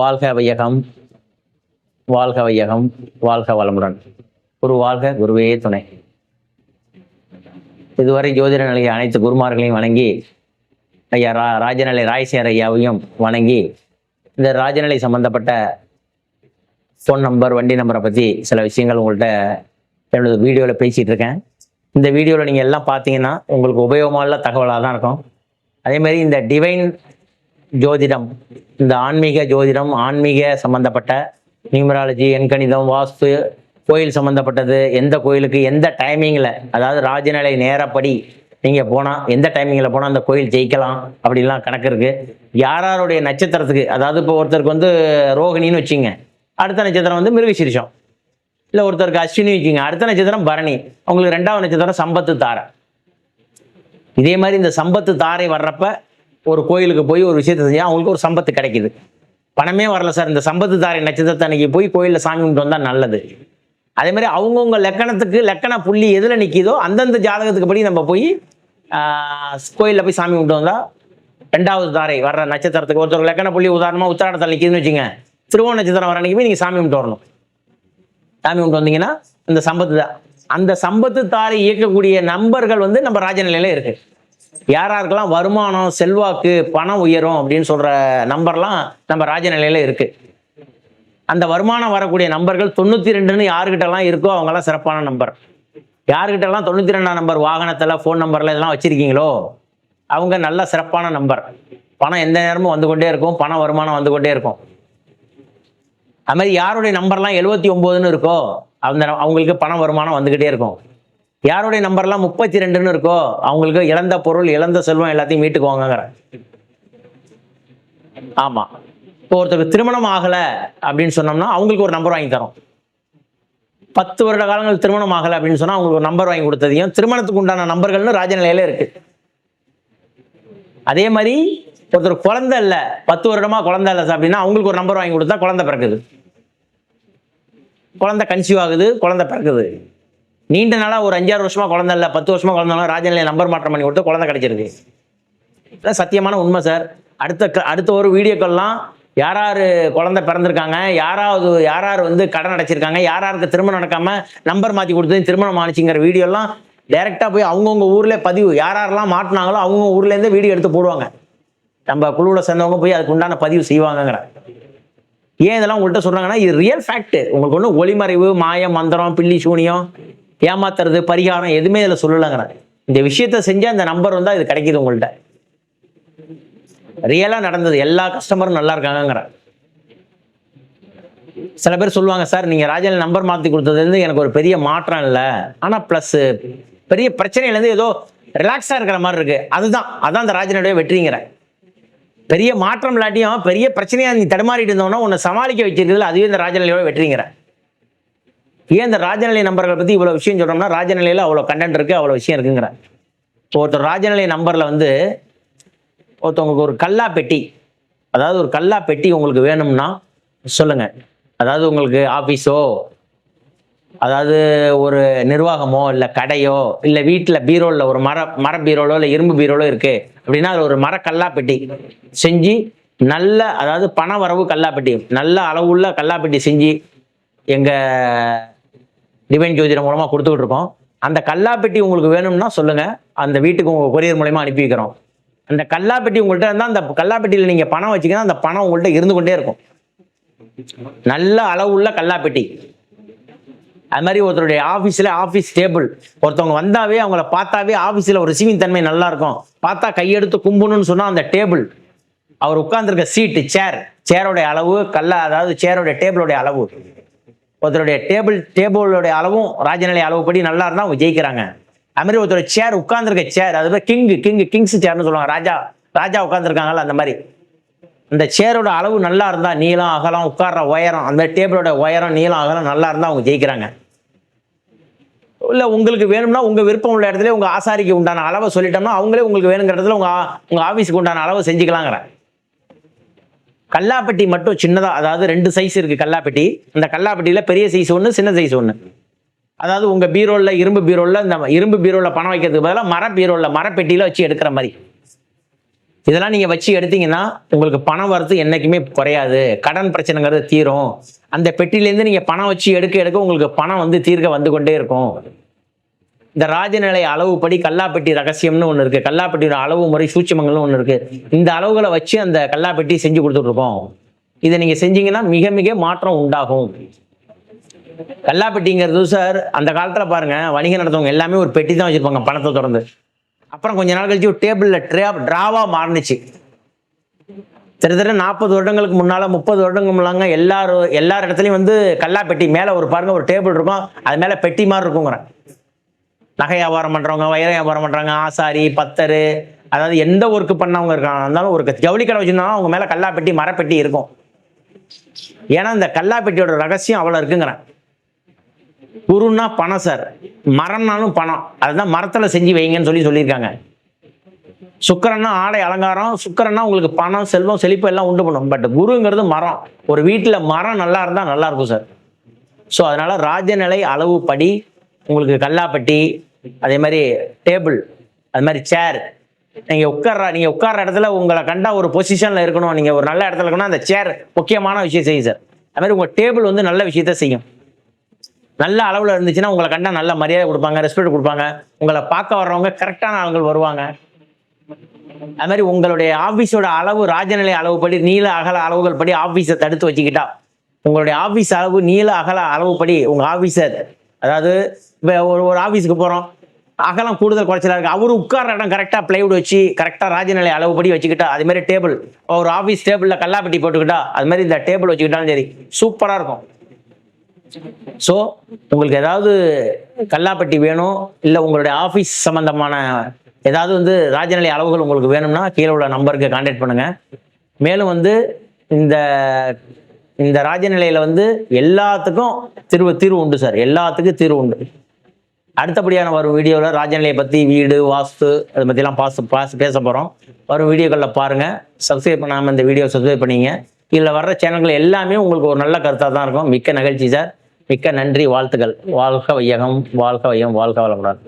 வாழ்க வையகம் வாழ்க வையகம் வாழ்க வளமுடன். குரு வாழ்க குருவே துணை. இதுவரை ஜோதிட நிலைய அனைத்து குருமார்களையும் வணங்கி ஐயா ரா ராஜநிலை ராயசேர் ஐயாவையும் வணங்கி இந்த ராஜநிலை சம்பந்தப்பட்ட ஃபோன் நம்பர் வண்டி நம்பரை பற்றி சில விஷயங்கள் உங்கள்கிட்ட என்னோட வீடியோவில் பேசிகிட்டு இருக்கேன். இந்த வீடியோவில் நீங்கள் எல்லாம் பார்த்தீங்கன்னா உங்களுக்கு உபயோகமான தகவலாக தான் இருக்கும். அதே மாதிரி இந்த டிவைன் ஜோதிடம். இந்த ஆன்மீக ஜோதிடம் ஆன்மீக சம்பந்தப்பட்ட நியூமராலஜி எண்கணிதம் வாஸ்து கோயில் சம்மந்தப்பட்டது எந்த கோயிலுக்கு எந்த டைமிங்கில் அதாவது ராஜநிலை நேரப்படி நீங்கள் போனால் எந்த டைமிங்கில் போனால் அந்த கோயில் ஜெயிக்கலாம் அப்படிலாம் கணக்கு இருக்குது யாராருடைய நட்சத்திரத்துக்கு அதாவது இப்போ ஒருத்தருக்கு வந்து ரோகிணின்னு வச்சுங்க அடுத்த நட்சத்திரம் வந்து மிருகசீரிஷம். இல்லை ஒருத்தருக்கு அஸ்வினி வச்சுங்க அடுத்த நட்சத்திரம் பரணி அவங்களுக்கு ரெண்டாவது நட்சத்திரம் சம்பத்து தாரை. இதே மாதிரி இந்த சம்பத்து தாரை வர்றப்ப ஒரு கோயிலுக்கு போய் ஒரு விஷயத்தை செஞ்சால் அவங்களுக்கு ஒரு சம்பத்து கிடைக்குது. பணமே வரல சார். இந்த சம்பத்து தாரை நட்சத்திரத்தை அன்னைக்கு போய் கோயிலில் சாமி கும்பிட்டு வந்தால் நல்லது. அதே மாதிரி அவங்கவுங்க லக்கணத்துக்கு லக்கண புள்ளி எதில் நிற்கிதோ அந்தந்த ஜாதகத்துக்கு படி நம்ம போய் கோயிலில் போய் சாமி கும்பிட்டு வந்தால் ரெண்டாவது தாரை வர்ற நட்சத்திரத்துக்கு ஒருத்தர் லக்கண புள்ளி உதாரணமாக உத்தராடத்தில் நிற்கிதுன்னு வச்சுங்க திருவோண நட்சத்திரம் வர அன்னைக்கு நீங்கள் சாமி கும்பிட்டு வரணும். சாமி கும்பிட்டு வந்தீங்கன்னா இந்த சம்பத்து தான் அந்த சம்பத்து தாரை இயக்கக்கூடிய நம்பர்கள் வந்து நம்ம ராஜநிலையில இருக்குது யார் யாருக்கெல்லாம் வருமானம் செல்வாக்கு பணம் உயரும் அப்படின்னு சொல்ற நம்பர்லாம் நம்ம ராஜநிலையில இருக்கு. அந்த வருமானம் வரக்கூடிய நம்பர்கள் தொண்ணூத்தி ரெண்டுன்னு யாருக்கிட்டலாம் இருக்கோ அவங்கெல்லாம் சிறப்பான நம்பர். யாருக்கிட்டலாம் தொண்ணூத்தி ரெண்டாம் நம்பர்? வாகனத்துல ஃபோன் நம்பர்ல இதெல்லாம் வச்சிருக்கீங்களோ? அவங்க நல்ல சிறப்பான நம்பர். பணம் எந்த நேரமும் வந்து கொண்டே இருக்கும். பண வருமானம் வந்து கொண்டே இருக்கும். அது மாதிரி யாருடைய நம்பர்லாம் எழுபத்தி ஒம்போதுன்னு இருக்கோ அந்த அவங்களுக்கு பண வருமானம் வந்துக்கிட்டே இருக்கும். யாருடைய நம்பர்லாம் முப்பத்தி ரெண்டுன்னு இருக்கோ அவங்களுக்கு இழந்த பொருள் இழந்த செல்வம் எல்லாத்தையும் மீட்டுக்குவாங்கங்கிற ஆமா. இப்போ ஒருத்தருக்கு திருமணம் ஆகலை அப்படின்னு சொன்னோம்னா அவங்களுக்கு ஒரு நம்பர் வாங்கி தரோம். பத்து வருட காலங்கள் திருமணம் ஆகலை அப்படின்னு சொன்னா அவங்களுக்கு ஒரு நம்பர் வாங்கி கொடுத்ததையும் திருமணத்துக்கு உண்டான நம்பர்கள்னு ராஜநிலையில இருக்கு. அதே மாதிரி ஒருத்தர் குழந்தை இல்லை பத்து வருடமா குழந்தை இல்லை அப்படின்னா அவங்களுக்கு ஒரு நம்பர் வாங்கி கொடுத்தா குழந்தை பிறக்குது. குழந்தை கன்சீவ் ஆகுது குழந்தை பிறக்குது. நீண்ட நாளாக ஒரு அஞ்சாறு வருஷமா குழந்தை இல்லை பத்து வருஷமா குழந்தை ராஜநிலை நம்பர் மாற்றம் பண்ணி கொடுத்து குழந்தை கிடைச்சிருக்கு. இதான் சத்தியமான உண்மை சார் அடுத்த க- அடுத்த ஒரு வீடியோக்கள்லாம் யார் யார் குழந்தை பிறந்திருக்காங்க யாராவது யார் யார் வந்து கடன் அடைச்சிருக்காங்க யார் யாருக்கு திருமணம் நடக்காம நம்பர் மாற்றி கொடுத்து திருமணம் ஆனிச்சுங்கிற வீடியோலாம் டைரெக்டாக போய் அவங்கவுங்க ஊரில் பதிவு யார் யாரெல்லாம் மாட்டினாங்களோ அவங்க ஊர்லேருந்து வீடியோ எடுத்து போடுவாங்க. நம்ம குழுவில் சேர்ந்தவங்க போய் அதுக்கு உண்டான பதிவு செய்வாங்கங்கிற. ஏன் இதெல்லாம் உங்கள்கிட்ட சொல்கிறாங்கன்னா இது ரியல் ஃபேக்ட் உங்களுக்கு ஒன்றும் ஒளிமறைவு மாயம் மந்திரம் பில்லி சூனியம் ஏமாத்துறது பரிகாரம் எதுவுமே இதில் சொல்லலைங்கிறேன் இந்த விஷயத்த செஞ்சால் இந்த நம்பர் வந்தால் இது கிடைக்கிது உங்கள்கிட்ட ரியலாக நடந்தது. எல்லா கஸ்டமரும் நல்லா இருக்காங்கிறேன் சில பேர் சொல்லுவாங்க சார் நீங்கள் ராஜன் நம்பர் மாற்றி கொடுத்ததுலேருந்து எனக்கு ஒரு பெரிய மாற்றம் இல்லை. ஆனால் ப்ளஸ் பெரிய பிரச்சனையிலேருந்து ஏதோ ரிலாக்ஸாக இருக்கிற மாதிரி இருக்குது அதுதான். அதான் அந்த ராஜனுடைய வெற்றிங்கிறேன் பெரிய மாற்றம் இல்லாட்டியும் பெரிய பிரச்சனையாக நீ தடுமாறிட்டு இருந்தோன்னா உன்னை சமாளிக்க வச்சிருக்கிறதுல அதுவே இந்த ராஜநிலையோட வெற்றிங்கிறேன் ஏன் இந்த ராஜநிலை நம்பர்களை பற்றி இவ்வளோ விஷயம் சொல்கிறோம்னா ராஜநிலையில் அவ்வளோ கண்டென்ட் இருக்குது அவ்வளோ விஷயம் இருக்குங்கிற இப்போ ஒருத்தர் ராஜநிலை நம்பரில் வந்து ஒருத்தவங்களுக்கு ஒரு கல்லா பெட்டி அதாவது ஒரு கல்லா பெட்டி உங்களுக்கு வேணும்னா சொல்லுங்க. அதாவது உங்களுக்கு ஆஃபீஸோ அதாவது ஒரு நிர்வாகமோ இல்லை கடையோ இல்லை வீட்டில் பீரோவில் ஒரு மர மர பீரோலோ இல்லை இரும்பு பீரோலோ இருக்கு அப்படின்னா அது ஒரு மர கல்லாப்பெட்டி செஞ்சு நல்ல அதாவது பண வரவு கல்லாப்பெட்டி நல்ல அளவுள்ள கல்லாப்பெட்டி செஞ்சு எங்கள் டிவைன் ஜோதிடம் மூலமாக கொடுத்துக்கிட்டு இருக்கோம். அந்த கல்லாப்பெட்டி உங்களுக்கு வேணும்னா சொல்லுங்கள் அந்த வீட்டுக்கு உங்கள் கொரியர் மூலயமா அனுப்பி வைக்கிறோம். அந்த கல்லாப்பெட்டி உங்கள்கிட்ட இருந்தால் அந்த கல்லாப்பெட்டியில் நீங்கள் பணம் வச்சிங்கன்னா அந்த பணம் உங்கள்கிட்ட இருந்து கொண்டே இருக்கும். நல்ல அளவுள்ள கல்லாப்பெட்டி. அது மாதிரி ஒருத்தருடைய ஆஃபீஸில் ஆஃபீஸ் டேபிள். ஒருத்தவங்க வந்தாவே அவங்கள பார்த்தாவே ஆஃபீஸில் ஒரு ரிசீவிங் தன்மை நல்லா இருக்கும். பார்த்தா கையெடுத்து கும்பணும்னு சொன்னால் அந்த டேபிள். அவர் உட்கார்ந்துருக்க சீட்டு சேர் சேரோடைய அளவு கல்லா அதாவது சேரோடைய டேபிளோடைய அளவு. ஒருத்தருடைய டேபிள் டேபிளோடைய அளவும் ராஜநிலை அளவுப்படி நல்லா இருந்தால் அவங்க ஜெயிக்கிறாங்க. அது மாதிரி ஒருத்தர் சேர் உட்காந்துருக்க சேர் அது மாதிரி கிங்கு கிங்கு கிங்ஸ் சேர்னு சொல்லுவாங்க. ராஜா ராஜா உட்காந்துருக்காங்கல்ல அந்த மாதிரி. அந்த சேரோட அளவு நல்லா இருந்தா நீளம் அகலம் உட்கார்ற உயரம் அந்த டேபிளோட உயரம் நீளம் அகலம் நல்லா இருந்தா அவங்க ஜெயிக்கிறாங்க. இல்லை உங்களுக்கு வேணும்னா உங்கள் விருப்பம் உள்ள இடத்துல உங்கள் ஆசாரிக்கு உண்டான அளவை சொல்லிட்டோம்னா அவங்களே உங்களுக்கு வேணுங்கிற இடத்துல உங்கள் உங்கள் உங்க உண்டான அளவை செஞ்சுக்கலாங்கிறேன் கல்லாப்பெட்டி மட்டும் சின்னதாக அதாவது ரெண்டு சைஸ் இருக்குது கல்லாப்பட்டி. அந்த கல்லாப்பட்டியில் பெரிய சைஸ் ஒன்று சின்ன சைஸ் ஒன்று அதாவது உங்கள் பீரோவில் இரும்பு பீரோவில் இந்த இரும்பு பீரோல பணம் வைக்கிறதுக்கு பதிலாக மர பீரோவில் மரப்பெட்டியில் வச்சு எடுக்கிற மாதிரி. இதெல்லாம் நீங்கள் வச்சு எடுத்தீங்கன்னா உங்களுக்கு பணம் வரது என்றைக்குமே குறையாது. கடன் பிரச்சனைங்கிறது தீரும். அந்த பெட்டிலேருந்து நீங்கள் பணம் வச்சு எடுக்க எடுக்க உங்களுக்கு பணம் வந்து தீர்க்க வந்து கொண்டே இருக்கும். இந்த ராஜநிலை அளவுப்படி கல்லாப்பெட்டி ரகசியம்னு ஒன்று இருக்குது கல்லாப்பெட்டியோட அளவு முறை சூட்சமங்கள்னு ஒன்று இருக்குது இந்த அளவுகளை வச்சு அந்த கல்லாப்பெட்டி செஞ்சு கொடுத்துட்ருக்கோம். இதை நீங்கள் செஞ்சீங்கன்னா மிக மிக மாற்றம் உண்டாகும். கல்லாப்பெட்டிங்கிறது சார் அந்த காலத்தில் பாருங்கள் வணிகம் நடத்துவங்க எல்லாமே ஒரு பெட்டி தான் வச்சுருப்பாங்க பணத்தை திறந்து அப்புறம் கொஞ்ச நாள் கழிச்சு ஒரு டேபிளில் ட்ரா ட்ராவாக மாறுனுச்சு. கிட்டத்தட்ட நாற்பது வருடங்களுக்கு முன்னால் முப்பது வருடங்கள் முன்னாங்க எல்லாரும் எல்லார் இடத்துலையும் வந்து கல்லாப்பெட்டி மேலே ஒரு பாருங்கள் ஒரு டேபிள் இருக்கும். அது மேலே பெட்டி மாதிரி இருக்குங்கிறேன். நகை வியாபாரம் பண்றவங்க வைர வியாபாரம் பண்றாங்க ஆசாரி பத்தரு அதாவது எந்த ஒர்க்கு பண்ணவங்க இருக்காங்க இருந்தாலும் ஒரு ஜவுளி கடை வச்சிருந்தாலும் அவங்க மேல கல்லாப்பெட்டி மரப்பெட்டி இருக்கும். ஏன்னா இந்த கல்லாப்பெட்டியோட ரகசியம் அவ்வளவு இருக்குங்கிறேன். குருன்னா பணம் சார். மரம்னாலும் பணம். அதுதான் மரத்துல செஞ்சு வைங்கன்னு சொல்லி சொல்லியிருக்காங்க. சுக்கரன்னா ஆடை அலங்காரம். சுக்கரன்னா உங்களுக்கு பணம் செல்வம் செழிப்பு எல்லாம் உண்டு பண்ணும். பட் குருங்கிறது மரம். ஒரு வீட்டில் மரம் நல்லா இருந்தால் நல்லா இருக்கும் சார். ஸோ அதனால ராஜநிலை அளவுப்படி உங்களுக்கு கல்லாப்பட்டி அதே மாதிரி டேபிள் அது மாதிரி சேர் நீங்கள் உட்கார்ற நீங்கள் உட்கார்ற இடத்துல உங்களை கண்டா ஒரு பொசிஷனில் இருக்கணும். நீங்கள் ஒரு நல்ல இடத்துல இருக்கணும் அந்த சேர் முக்கியமான விஷயம் செய்யும் சார் அது மாதிரி உங்கள் டேபிள் வந்து நல்ல விஷயத்த செய்யும். நல்ல அளவில் இருந்துச்சுன்னா உங்களை கண்டா நல்ல மரியாதை கொடுப்பாங்க ரெஸ்பெக்ட் கொடுப்பாங்க. உங்களை பார்க்க வர்றவங்க கரெக்டான ஆளுங்கள் வருவாங்க. அது மாதிரி உங்களுடைய ஆஃபீஸோட அளவு ராஜநிலை அளவுப்படி நீள அகல அளவுகள் படி ஆஃபீஸை தடுத்து வச்சுக்கிட்டா உங்களுடைய ஆஃபீஸ் அளவு நீள அகல அளவுப்படி உங்கள் ஆஃபீஸர் அதாவது இப்போ ஒரு ஒரு ஆஃபீஸுக்கு போகிறோம் அகலம் கூடுதல் குறைச்சலாக இருக்குது அவரு உட்கார்ற இடம் கரெக்டாக பிளைவுட் வச்சு கரெக்டாக ராஜநிலை அளவுபடி வச்சுக்கிட்டா அது மாதிரி டேபிள் ஒரு ஆஃபீஸ் டேபிளில் கல்லாப்பட்டி போட்டுக்கிட்டா அது மாதிரி இந்த டேபிள் வச்சுக்கிட்டாலும் சரி சூப்பராக இருக்கும். ஸோ உங்களுக்கு ஏதாவது கல்லாப்பட்டி வேணும் இல்லை உங்களுடைய ஆஃபீஸ் சம்மந்தமான ஏதாவது வந்து ராஜநிலை அளவுகள் உங்களுக்கு வேணும்னா கீழே உள்ள நம்பருக்கு கான்டாக்ட் பண்ணுங்கள் மேலும் வந்து இந்த இந்த ராஜநிலையில் வந்து எல்லாத்துக்கும் தீர்வு தீர்வு உண்டு சார். எல்லாத்துக்கும் தீர்வு உண்டு. அடுத்தபடியான வரும் வீடியோவில் ராஜநிலையை பற்றி வீடு வாஸ்து அதை பற்றிலாம் பாச பாச பேச போகிறோம் வரும் வீடியோக்களில் பாருங்கள் சப்ஸ்கிரைப் பண்ணாமல் இந்த வீடியோ சப்ஸ்கிரைப் பண்ணிங்க. இதில் வர்ற சேனல்கள் எல்லாமே உங்களுக்கு ஒரு நல்ல கருத்தாக தான் இருக்கும். மிக்க நிகழ்ச்சி சார் மிக்க நன்றி வாழ்த்துக்கள். வாழ்க வையகம் வாழ்க வையம் வாழ்க வளமுடன்.